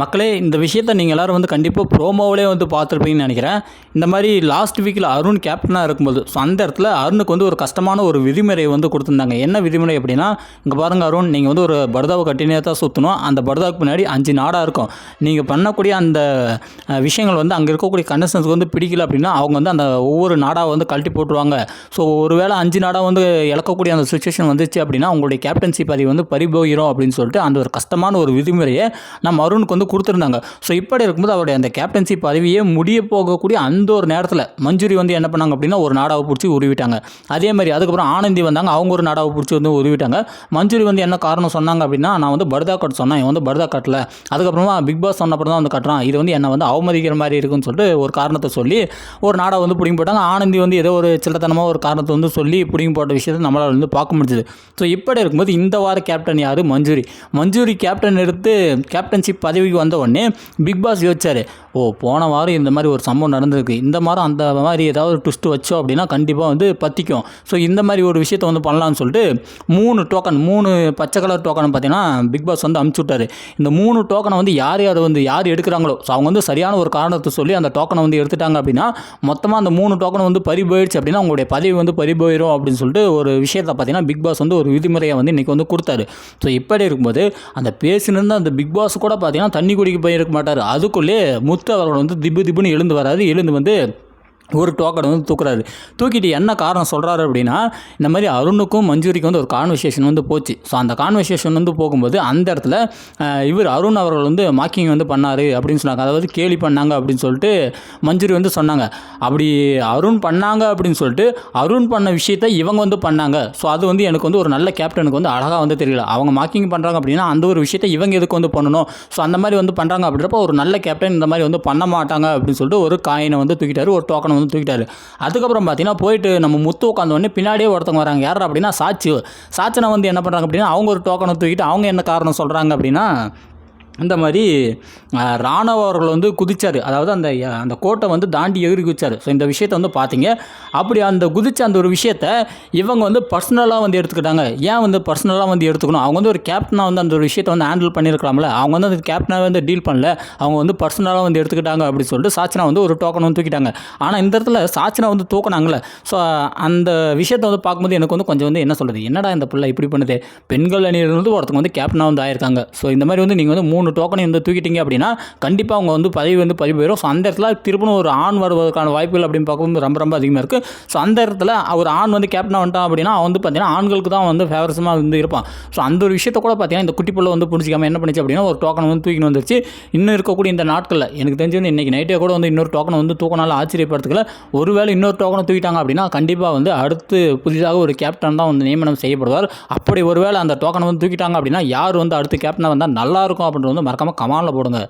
மக்களே இந்த விஷயத்த நீங்கள் எல்லோரும் வந்து கண்டிப்பாக ப்ரோமோவிலே வந்து பார்த்துருப்பீங்கன்னு நினைக்கிறேன். இந்த மாதிரி லாஸ்ட் வீக்கில் அருண் கேப்டனாக இருக்கும்போது ஸோ அந்த இடத்துல அருணுக்கு வந்து ஒரு கஷ்டமான ஒரு விதிமுறை வந்து கொடுத்துருந்தாங்க. என்ன விதிமுறை அப்படின்னா இங்கே பாருங்கள் அருண் நீங்கள் வந்து ஒரு பர்தாவை கட்டினே தான் சுற்றணும் அந்த பர்தாவுக்கு பின்னாடி அஞ்சு நாடாக இருக்கும். நீங்கள் பண்ணக்கூடிய அந்த விஷயங்கள் வந்து அங்கே இருக்கக்கூடிய கண்டஸ்டன்ஸ்க்கு வந்து பிடிக்கல அப்படின்னா அவங்க வந்து அந்த ஒவ்வொரு நாடாக வந்து கழட்டி போட்டுருவாங்க. ஸோ ஒரு வேளை அஞ்சு நாடாக வந்து இழக்கக்கூடிய அந்த சுச்சுவேஷன் வந்துச்சு அப்படின்னா உங்களுடைய கேப்டன்சி பதவி வந்து பறிபோகிறோம் அப்படின்னு சொல்லிட்டு அந்த ஒரு கஷ்டமான ஒரு விதிமுறையை நம்ம அருணுக்கு வந்து கொடுத்துருந்தாங்க. ஸோ இப்படி இருக்கும்போது அவருடைய அந்த கேப்டன்சி பதவியே முடிய போகக்கூடிய அந்த ஒரு நேரத்தில் மஞ்சுரி வந்து என்ன பண்ணாங்க அப்படின்னா ஒரு நாடாவை பிடிச்சி உருவிட்டாங்க. அதே மாதிரி அதுக்கப்புறம் ஆனந்தி வந்தாங்க அவங்க ஒரு நாடாவை பிடிச்சி வந்து உருவிட்டாங்க. மஞ்சுரி வந்து என்ன காரணம் சொன்னாங்க அப்படின்னா நான் வந்து பர்தா கட் சொன்னேன் இவன் வந்து பர்தா கட்டல அதுக்கப்புறமா பிக் பாஸ் சொன்னப்பறம் தான் வந்து கட்டுறான் இது வந்து என்னை வந்து அவமதிக்கிற மாதிரி இருக்குன்னு சொல்லிட்டு ஒரு காரணத்தை சொல்லி ஒரு நாடாக வந்து பிடிங்கி போட்டாங்க. ஆனந்தி வந்து ஏதோ ஒரு சில்லத்தனமாக ஒரு காரணத்தை வந்து சொல்லி பிடிங்கி போட்ட விஷயத்தை நம்மளால் வந்து பார்க்க முடிஞ்சுது. ஸோ இப்படி இருக்கும்போது இந்த வார கேப்டன் யார்? மஞ்சுரி. மஞ்சுரி கேப்டன் எடுத்து கேப்டன்ஷிப் பதவி பதவிக்கு வந்த உடனே பிக் பாஸ் யோசிச்சார் ஓ போன வாரம் இந்த மாதிரி ஒரு சம்பவம் நடந்திருக்கு. இந்த வாரம் அந்த மாதிரி ஏதாவது ட்விஸ்ட் வச்சோம் அப்படின்னா கண்டிப்பாக வந்து பற்றிக்கும் ஸோ இந்த மாதிரி ஒரு விஷயத்தை வந்து பண்ணலாம்னு சொல்லிட்டு மூணு டோக்கன் மூணு பச்சை கலர் டோக்கன் பார்த்தீங்கன்னா பிக் பாஸ் வந்து அமுச்சு விட்டாரு இந்த மூணு டோக்கனை வந்து யார் யார் வந்து யார் எடுக்கிறாங்களோ ஸோ அவங்க வந்து சரியான ஒரு காரணத்தை சொல்லி அந்த டோக்கனை வந்து எடுத்துட்டாங்க அப்படின்னா மொத்தமாக அந்த மூணு டோக்கன் வந்து பறி போயிடுச்சு அப்படின்னா உங்களுடைய பதவி வந்து பறி போயிடும் அப்படின்னு சொல்லிட்டு ஒரு விஷயத்தை பார்த்தீங்கன்னா பிக் பாஸ் வந்து ஒரு விதிமுறையை வந்து இன்றைக்கி வந்து கொடுத்தாரு. ஸோ இப்படி இருக்கும்போது அந்த பேசினிருந்த அந்த பிக் பாஸ் கூட பார்த்தீங்கன்னா தண்ணி குடிக்க போயிருக்க மாட்டார். அதுக்குள்ளே முத்து அவர்கள் வந்து திப்பு திப்புன்னு எழுந்து வராது எழுந்து வந்து ஒரு டோக்கன் வந்து தூக்குறாரு. தூக்கிட்டு என்ன காரணம் சொல்கிறாரு அப்படின்னா இந்த மாதிரி அருணுக்கும் மஞ்சூரிக்கும் வந்து ஒரு கான்வர்சேஷன் வந்து போச்சு. ஸோ அந்த கான்வர்சேஷன் வந்து போகும்போது அந்த இடத்துல இவர் அருண் அவர்கள் வந்து மாக்கிங் வந்து பண்ணார் அப்படின்னு சொன்னாங்க. அதாவது கேலி பண்ணாங்க அப்படின்னு சொல்லிட்டு மஞ்சூரி வந்து சொன்னாங்க. அப்படி அருண் பண்ணாங்க அப்படின்னு சொல்லிட்டு அருண் பண்ண விஷயத்த இவங்க வந்து பண்ணாங்க. ஸோ அது வந்து எனக்கு வந்து ஒரு நல்ல கேப்டனுக்கு வந்து அழகாக வந்து தெரியல. அவங்க மாக்கிங் பண்ணுறாங்க அப்படின்னா அந்த ஒரு விஷயத்தை இவங்க எதுக்கு வந்து பண்ணணும்? ஸோ அந்த மாதிரி வந்து பண்ணுறாங்க அப்படின்றப்ப ஒரு நல்ல கேப்டன் இந்த மாதிரி வந்து பண்ண மாட்டாங்க அப்படின்னு சொல்லிட்டு ஒரு காயினை வந்து தூக்கிட்டாரு. ஒரு டோக்கனை வந்து தூக்கிட்டாரு. அதுக்கப்புறம் பார்த்தீங்கன்னா போயிட்டு நம்ம முத்து உட்காந்தோடனே பின்னாடியே ஒருத்தவங்க வராங்க. யார் அப்படின்னா சாட்சி சாட்சினை வந்து என்ன பண்ணுறாங்க அப்படின்னா அவங்க ஒரு டோக்கனை தூக்கிட்டு அவங்க என்ன காரணம் சொல்கிறாங்க அப்படின்னா இந்த மாதிரி அஹ், ராணுவ அவர்கள் வந்து குதித்தார் அதாவது அந்த அந்த கோட்டை வந்து தாண்டி எகிரி குதிச்சார். ஸோ இந்த விஷயத்தை வந்து பார்த்தீங்க அப்படி அந்த குதித்த அந்த ஒரு விஷயத்த இவங்க வந்து பர்சனலாக வந்து எடுத்துக்கிட்டாங்க. ஏன் வந்து பர்சனலாக வந்து எடுத்துக்கணும்? அவங்க வந்து ஒரு கேப்டனாக வந்து அந்த ஒரு விஷயத்தை வந்து ஹேண்டில் பண்ணியிருக்கலாம்ல. அவங்க வந்து அந்த கேப்டனாக வந்து டீல் பண்ணல. அவங்க வந்து பர்சனலாக வந்து எடுத்துக்கிட்டாங்க அப்படின்னு சொல்லிட்டு சாச்சனா வந்து ஒரு டோக்கன் வந்து தூக்கிட்டாங்க. ஆனால் இந்த இடத்துல சாச்சனா வந்து தூக்கினாங்களே ஸோ அந்த விஷயத்தை வந்து பார்க்கும்போது எனக்கு வந்து கொஞ்சம் வந்து என்ன சொல்கிறது என்னடா இந்த பிள்ளை இப்படி பண்ணுது? பெண்கள் அணியிலிருந்து ஒருத்தவங்க வந்து கேப்டனாக வந்து ஆயிருக்காங்க. ஸோ இந்த மாதிரி வந்து நீங்கள் வந்து மூணு டோக்கனை வந்து தூக்கிட்டீங்க அப்படின்னா கண்டிப்பாக அவங்க வந்து பதவி வந்து பதிவு போயிடும் ஸோ அந்த இடத்துல திருப்பணும் ஒரு ஆண் வருவதற்கான வாய்ப்புகள் அப்படின்னு பார்க்கும்போது ரொம்ப ரொம்ப அதிகமாக இருக்குது ஸோ அந்த இடத்துல ஒரு ஆண் வந்து கேப்டனாக வந்துட்டான் அப்படின்னா அவன் வந்து பார்த்தீங்கன்னா ஆண்களுக்கு தான் வந்து ஃபேவரஸமாக வந்து இருப்பான். ஸோ அந்த ஒரு விஷயத்தை கூட பார்த்தீங்கன்னா இந்த குட்டி பிள்ளை வந்து புரிஞ்சிக்காம என்ன பண்ணிச்சு அப்படின்னா ஒரு டோக்கன் வந்து தூக்கின்னு வந்துருச்சு. இன்னும் இருக்கக்கூடிய இந்த நாட்களில் எனக்கு தெரிஞ்சு வந்து இன்றைக்கி நைட்டே கூட வந்து இன்னொரு டோக்கனை வந்து தூக்கினாலும் ஆச்சரியப்படுறதுக்குல ஒருவேளை இன்னொரு டோக்கனை தூக்கிட்டாங்க அப்படின்னா கண்டிப்பாக வந்து அடுத்து புதிதாக ஒரு கேப்டன் தான் வந்து நியமனம் செய்யப்படுவார். அப்படி ஒருவேளை அந்த டோக்கனை வந்து தூக்கிட்டாங்க அப்படின்னா யார் வந்து அடுத்து கேப்டனாக வந்தால் நல்லாயிருக்கும் அப்படின்ற அப்படின்றது வந்து மறக்காமல் கமானில் போடுங்க.